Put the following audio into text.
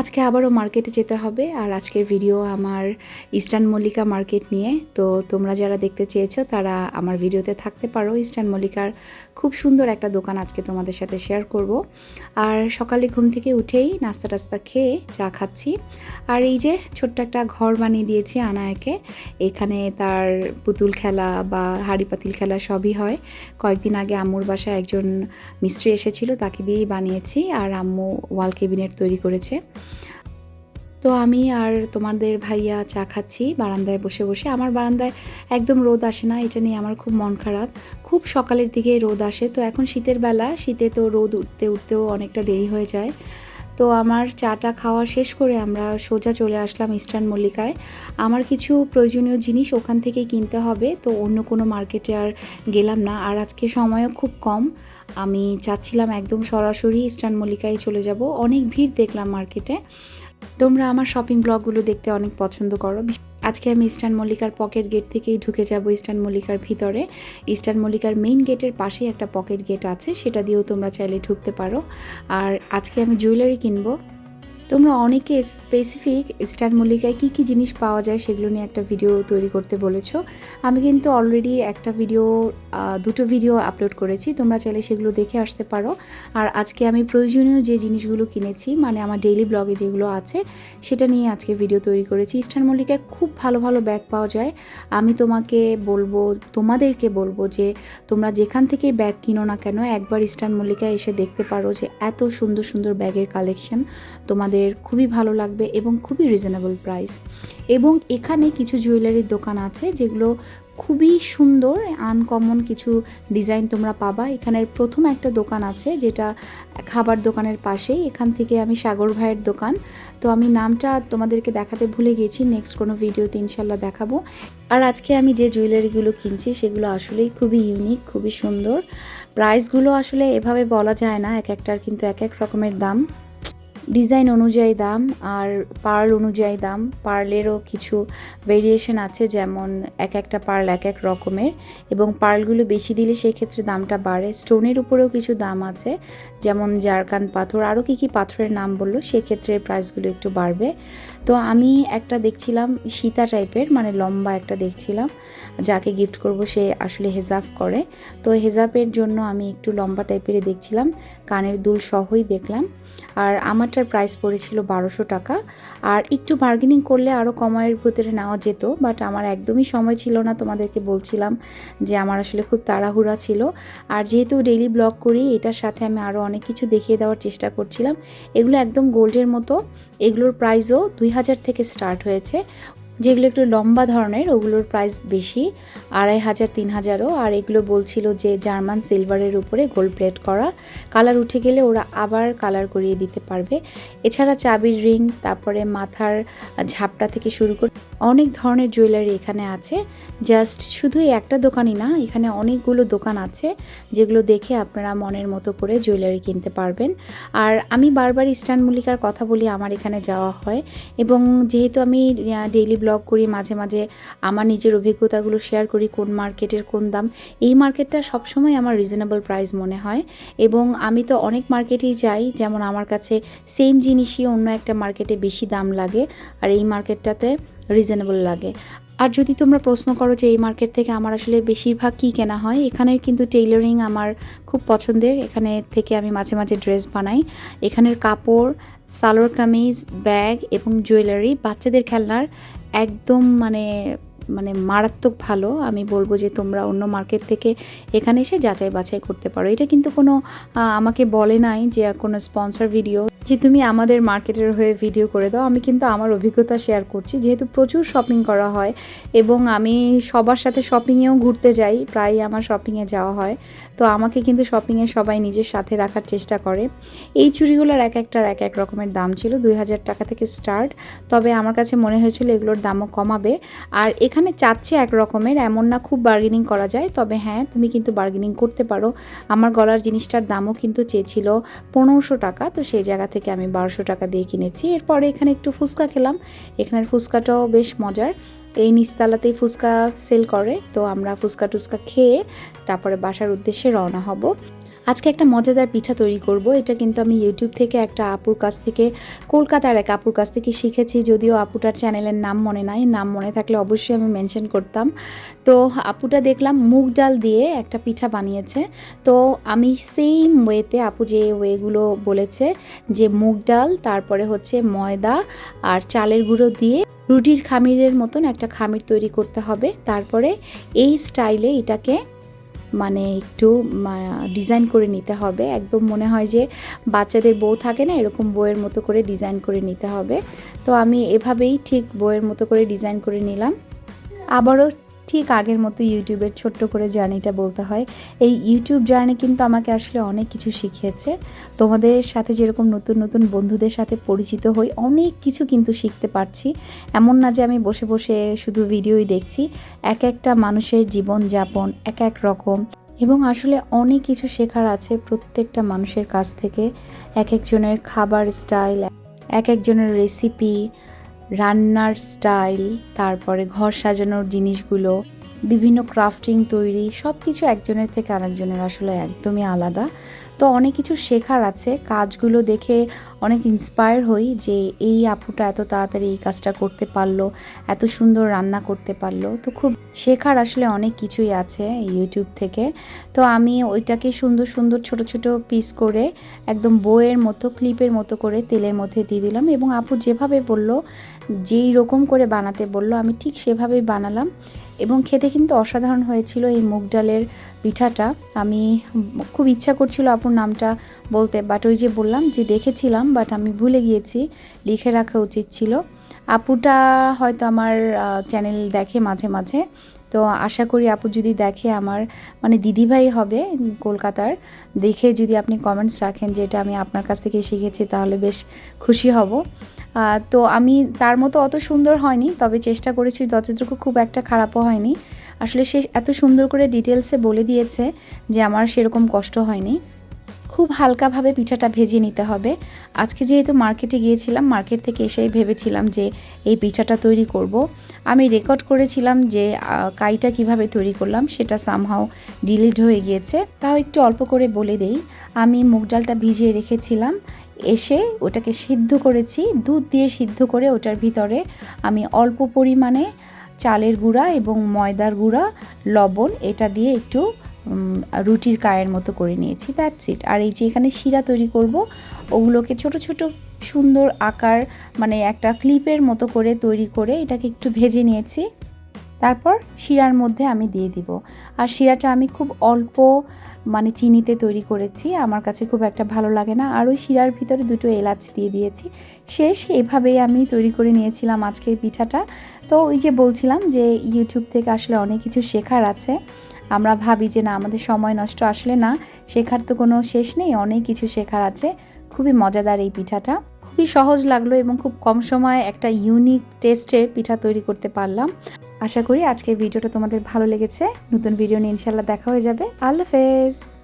আজকে আবারও মার্কেটে যেতে হবে। আর আজকের ভিডিও আমার ইস্টার্ন মল্লিকা মার্কেট নিয়ে। তো তোমরা যারা দেখতে চেয়েছো, তারা আমার ভিডিওতে থাকতে পারো। ইস্টার্ন মল্লিকার খুব সুন্দর একটা দোকান আজকে তোমাদের সাথে শেয়ার করব। আর সকালে ঘুম থেকে উঠেই নাস্তা টাস্তা খেয়ে চা খাচ্ছি। আর এই যে ছোট্ট একটা ঘর বানিয়ে দিয়েছি আনায়াকে। এখানে তার পুতুল খেলা বা হাড়ি পাতিল খেলা সবই হয়। কয়েকদিন আগে আম্মুর বাসায় একজন মিস্ত্রি এসেছিল, তাকে দিয়েই বানিয়েছি। আর আম্মু ওয়াল কেবিনেট তৈরি করেছে। তো আমি আর তোমাদের ভাইয়া চা খাচ্ছি, বারান্দায় বসে বসে। আমার বারান্দায় একদম রোদ আসে না, এটা নিয়ে আমার খুব মন খারাপ। খুব সকালের দিকে রোদ আসে, তো এখন শীতের বেলা, শীতে তো রোদ উঠতে উঠতেও অনেকটা দেরি হয়ে যায়। তো আমার চাটা খাওয়া শেষ করে আমরা সোজা চলে আসলাম ইস্টার্ন মল্লিকায়। আমার কিছু প্রয়োজনীয় জিনিস ওখান থেকে কিনতে হবে, তো অন্য কোনো মার্কেটে আর গেলাম না। আর আজকে সময়ও খুব কম। আমি চাচ্ছিলাম একদম সরাসরি ইস্টার্ন মল্লিকায় চলে যাব। অনেক ভিড় দেখলাম মার্কেটে। তোমরা আমার শপিং ব্লগগুলো দেখতে অনেক পছন্দ করো। আজকে আমি ইস্টার্ন মল্লিকার পকেট গেট থেকেই ঢুকে যাব ইস্টার্ন মল্লিকার ভিতরে। ইস্টার্ন মল্লিকার মেইন গেটের পাশেই একটা পকেট গেট আছে, সেটা দিয়েও তোমরা চাইলে ঢুকতে পারো। আর আজকে আমি জুয়েলারি কিনবো। তোমরা অনেকে স্পেসিফিক স্টার মল্লিকায় কী কী জিনিস পাওয়া যায় সেগুলো নিয়ে একটা ভিডিও তৈরি করতে বলেছ। আমি কিন্তু অলরেডি একটা ভিডিও দুটো ভিডিও আপলোড করেছি, তোমরা চাইলে সেগুলো দেখে আসতে পারো। আর আজকে আমি প্রয়োজনীয় যে জিনিসগুলো কিনেছি মানে আমার ডেইলি ব্লগে যেগুলো আছে, সেটা নিয়ে আজকে ভিডিও তৈরি করেছি। স্টার মল্লিকায় খুব ভালো ভালো ব্যাগ পাওয়া যায়। আমি তোমাকে বলব, তোমাদেরকে বলব যে তোমরা যেখান থেকে ব্যাগ কিনো না কেন, একবার স্টার মল্লিকায় এসে দেখতে পারো যে এত সুন্দর সুন্দর ব্যাগের কালেকশন তোমাদের খুবই ভালো লাগবে এবং খুবই রিজনেবল প্রাইস এবং এখানে কিছু জুয়েলারির দোকান আছে যেগুলো খুবই সুন্দর আনকমন কিছু ডিজাইন তোমরা পাবা। এখানের প্রথম একটা দোকান আছে যেটা খাবার দোকানের পাশেই। এখান থেকে আমি সাগর ভাইয়ের দোকান। তো আমি নামটা তোমাদেরকে দেখাতে ভুলে গেছি নেক্সট কোনো ভিডিওতে ইনশাল্লাহ দেখাবো। আর আজকে আমি যে জুয়েলারিগুলো কিনছি সেগুলো আসলেই খুবই ইউনিক খুবই সুন্দর। প্রাইসগুলো আসলে এভাবে বলা যায় না, এক একটার কিন্তু এক এক রকমের দাম। ডিজাইন অনুযায়ী দাম আর পার্ল অনুযায়ী দাম। পার্লেরও কিছু ভেরিয়েশন আছে, যেমন এক একটা পার্ল এক এক রকমের এবং পার্লগুলো বেশি দিলে সেই ক্ষেত্রে দামটা বাড়ে। স্টোনের উপরেও কিছু দাম আছে, যেমন জারকান পাথর। আরও কী কী পাথরের নাম বলল, সেক্ষেত্রে প্রাইসগুলো একটু বাড়বে। তো আমি একটা দেখছিলাম, সীতা টাইপের মানে লম্বা একটা দেখছিলাম। যাকে গিফট করব সে আসলে হেজাব করে। তো হেজাবের জন্য আমি একটু লম্বা টাইপের দেখছিলাম। কানের দুল সহই দেখলাম। আর আমারটার প্রাইস পড়েছিল বারোশো টাকা। আর একটু বার্গেনিং করলে আরও কমায়ের ভিতরে নেওয়া যেত বাট আমার একদমই সময় ছিল না। তোমাদেরকে বলছিলাম যে আমার আসলে খুব তাড়াহুড়া ছিল। আর যেহেতু ডেইলি ব্লগ করি, এটার সাথে আমি আরও অনেক কিছু দেখিয়ে দেওয়ার চেষ্টা করছিলাম। এগুলো একদম গোল্ডের মতো। এগুলোর প্রাইসও দুই হাজার থেকে স্টার্ট হয়েছে। যেগুলো একটু লম্বা ধরনের, ওগুলোর প্রাইস বেশি, আড়াই হাজার, তিন হাজারও। আর এগুলো বলছিল যে জার্মান সিলভারের উপরে গোল্ড প্লেট করা। কালার উঠে গেলে ওরা আবার কালার করিয়ে দিতে পারবে। এছাড়া চাবির রিং তারপরে মাথার ঝাপটা থেকে শুরু করে অনেক ধরনের জুয়েলারি এখানে আছে। জাস্ট শুধু একটা দোকানই না, এখানে অনেকগুলো দোকান আছে, যেগুলো দেখে আপনারা মনের মতো করে জুয়েলারি কিনতে পারবেন। আর আমি বারবার ইস্টার্ন মল্লিকার কথা বলি, আমার এখানে যাওয়া হয়। এবং যেহেতু আমি ডেইলি ব্লগ করি, মাঝে মাঝে আমার নিজের অভিজ্ঞতাগুলো শেয়ার করি, কোন মার্কেটের কোন দাম, এই মার্কেটটা সবসময় আমার রিজনেবল প্রাইস মনে হয়। এবং আমি তো অনেক মার্কেটেই যাই, যেমন আমার কাছে সেম জিনিসই অন্য একটা মার্কেটে বেশি দাম লাগে। আর এই মার্কেটটাতে রিজনেবল লাগে। আর যদি তোমরা প্রশ্ন করো যে এই মার্কেট থেকে আমার আসলে বেশিরভাগ কী কেনা হয়, এখানের কিন্তু টেইলারিং আমার খুব পছন্দের। এখানে থেকে আমি মাঝে মাঝে ড্রেস বানাই। এখানের কাপড়, সালোয়ার কামিজ ব্যাগ এবং জুয়েলারি বাচ্চাদের খেলনার একদম মানে মানে মারাত্মক ভালো। আমি বলব যে তোমরা অন্য মার্কেট থেকে এখানে এসে যাচাই বাছাই করতে পারো। এটা কিন্তু কোনো আমাকে বলে নাই যে কোনো স্পন্সর ভিডিও। যে তুমি আমাদের মার্কেটের হয়ে ভিডিও করে দাও, আমি কিন্তু আমার অভিজ্ঞতা শেয়ার করছি। যেহেতু প্রচুর শপিং করা হয় এবং আমি সবার সাথে শপিংয়েও ঘুরতে যাই প্রায় আমার শপিংয়ে যাওয়া হয়। তো আমাকে কিন্তু শপিংয়ে সবাই নিজের সাথে রাখার চেষ্টা করে। এই চুড়িগুলোর এক একটার এক এক রকমের দাম ছিল, দুই হাজার টাকা থেকে স্টার্ট তবে আমার কাছে মনে হয়েছিল এগুলোর দামও কমাবে। আর এখানে চাচ্ছে এক রকমের, এমন না খুব বার্গেনিং করা যায়, তবে হ্যাঁ তুমি কিন্তু বার্গেনিং করতে পারো। আমার গলার জিনিসটার দামও কিন্তু চেয়েছিল পনেরোশো টাকা, তো সেই জায়গা থেকে আমি বারোশো টাকা দিয়ে কিনেছি। এরপরে এখানে একটু ফুচকা খেলাম। এখানের ফুচকাটাও বেশ মজার। এই নিচতলাতেই ফুচকা সেল করে, তো আমরা ফুচকা টুচকা খেয়ে তারপরে বাসার উদ্দেশ্যে রওনা হব। আজকে একটা মজাদার পিঠা তৈরি করব। এটা কিন্তু আমি ইউটিউব থেকে একটা আপুর কাছ থেকে, কলকাতার এক আপুর কাছ থেকে শিখেছি, যদিও আপুটার চ্যানেলের নাম মনে নাই। নাম মনে থাকলে অবশ্যই আমি মেনশন করতাম। তো আপুটা দেখলাম মুগ ডাল দিয়ে একটা পিঠা বানিয়েছে। তো আমি সেম ওয়েতে আপু যে ওয়েগুলো বলেছে, যে মুগ ডাল, তারপরে হচ্ছে ময়দা আর চালের গুঁড়ো দিয়ে রুটির খামিরের মতন একটা খামির তৈরি করতে হবে। তারপরে এই স্টাইলে এটাকে মানে একটু ডিজাইন করে নিতে হবে। একদম মনে হয় যে বাচ্চাদের বউ থাকে না, এরকম বইয়ের মতো করে ডিজাইন করে নিতে হবে। তো আমি এভাবেই ঠিক বইয়ের মতো করে ডিজাইন করে নিলাম। আবারও ঠিক আগের মতো ইউটিউবের ছোট্ট করে জার্নিটা বলতে হয়। এই ইউটিউব জার্নি কিন্তু আমাকে আসলে অনেক কিছু শিখিয়েছে। তোমাদের সাথে যেরকম নতুন নতুন বন্ধুদের সাথে পরিচিত হই, অনেক কিছু কিন্তু শিখতে পারছি। এমন না যে আমি বসে বসে শুধু ভিডিওই দেখছি। এক একটা মানুষের জীবনযাপন এক এক রকম এবং আসলে অনেক কিছু শেখার আছে প্রত্যেকটা মানুষের কাছ থেকে। এক একজনের খাবার স্টাইল, এক একজনের রেসিপি রান্নার স্টাইল, তারপরে ঘর সাজানোর জিনিসগুলো, বিভিন্ন ক্রাফটিং তৈরি সব কিছু একজনের থেকে আরেকজনের আসলে একদমই আলাদা। তো অনেক কিছু শেখার আছে। কাজগুলো দেখে অনেক ইন্সপায়ার হই যে এই আপুটা এত তাড়াতাড়ি এই কাজটা করতে পারল, এত সুন্দর রান্না করতে পারল। তো খুব শেখার আসলে অনেক কিছুই আছে ইউটিউব থেকে। তো আমি ওইটাকে সুন্দর সুন্দর ছোট ছোট পিস করে একদম বইয়ের মতো ক্লিপের মতো করে তেলের মধ্যে দিয়ে দিলাম এবং আপু যেভাবে বলল যেই রকম করে বানাতে বলল, আমি ঠিক সেভাবেই বানালাম এবং খেতে কিন্তু অসাধারণ হয়েছিল এই মুগ ডালের পিঠাটা। আমি খুব ইচ্ছা করছিল আপুর নামটা বলতে বাট ওই যে বললাম যে দেখেছিলাম বাট আমি ভুলে গিয়েছি, লিখে রাখা উচিত ছিল। আপুটা হয়তো আমার চ্যানেল দেখে মাঝে মাঝে। তো আশা করি আপু যদি দেখে আমার মানে দিদিভাই হবে কলকাতার, দেখে যদি আপনি কমেন্টস রাখেন যে এটা আমি আপনার কাছ থেকে শিখেছি তাহলে বেশ খুশি হব। তো আমি তার মতো অত সুন্দর হয়নি, তবে চেষ্টা করেছি যতটুকু খুব একটা খারাপও হয়নি। আসলে সে এত সুন্দর করে ডিটেলসে বলে দিয়েছে যে আমার সেরকম কষ্ট হয়নি। খুব হালকাভাবে পিঠাটা ভেজে নিতে হবে। আজকে যেহেতু মার্কেটে গিয়েছিলাম, মার্কেট থেকে এসেই ভেবেছিলাম যে এই পিঠাটা তৈরি করব। আমি রেকর্ড করেছিলাম যে কাইটা কীভাবে তৈরি করলাম সেটা সামহাও ডিলিট হয়ে গিয়েছে। তাও একটু অল্প করে বলে দেই, আমি মুগ ডালটা ভিজিয়ে রেখেছিলাম। এসে ওটাকে সিদ্ধ করেছি, দুধ দিয়ে সিদ্ধ করে ওটার ভিতরে আমি অল্প পরিমাণে চালের গুঁড়া এবং ময়দার গুঁড়া, লবণ, এটা দিয়ে একটু রুটির কায়ের মতো করে নিয়েছি দ্যাটস ইট আর এই যে এখানে শিরা তৈরি করব, ওগুলোকে ছোট ছোট সুন্দর আকার মানে একটা ক্লিপের মতো করে তৈরি করে এটাকে একটু ভেজে নিয়েছি। তারপর শিরার মধ্যে আমি দিয়ে দিব। আর শিরাটা আমি খুব অল্প মানে চিনিতে তৈরি করেছি, আমার কাছে খুব একটা ভালো লাগে না। আর ওই শিরার ভিতরে দুটো এলাচ দিয়ে দিয়েছি। শেষ এভাবেই আমি তৈরি করে নিয়েছিলাম আজকের পিঠাটা। তো ওই যে বলছিলাম যে, ইউটিউব থেকে আসলে অনেক কিছু শেখার আছে। আমরা ভাবি যে না, আমাদের সময় নষ্ট আসলে না। শেখার তো কোনো শেষ নেই, অনেক কিছু শেখার আছে। খুবই মজাদার এই পিঠাটা। খুবই সহজ লাগল এবং খুব কম সময়ে একটা ইউনিক টেস্টের পিঠা তৈরি করতে পারলাম। আশা করি আজকের ভিডিওটা তোমাদের ভালো লেগেছে। নতুন ভিডিও নিয়ে ইনশাল্লাহ দেখা হয়ে যাবে। আল্লাহ হাফেজ!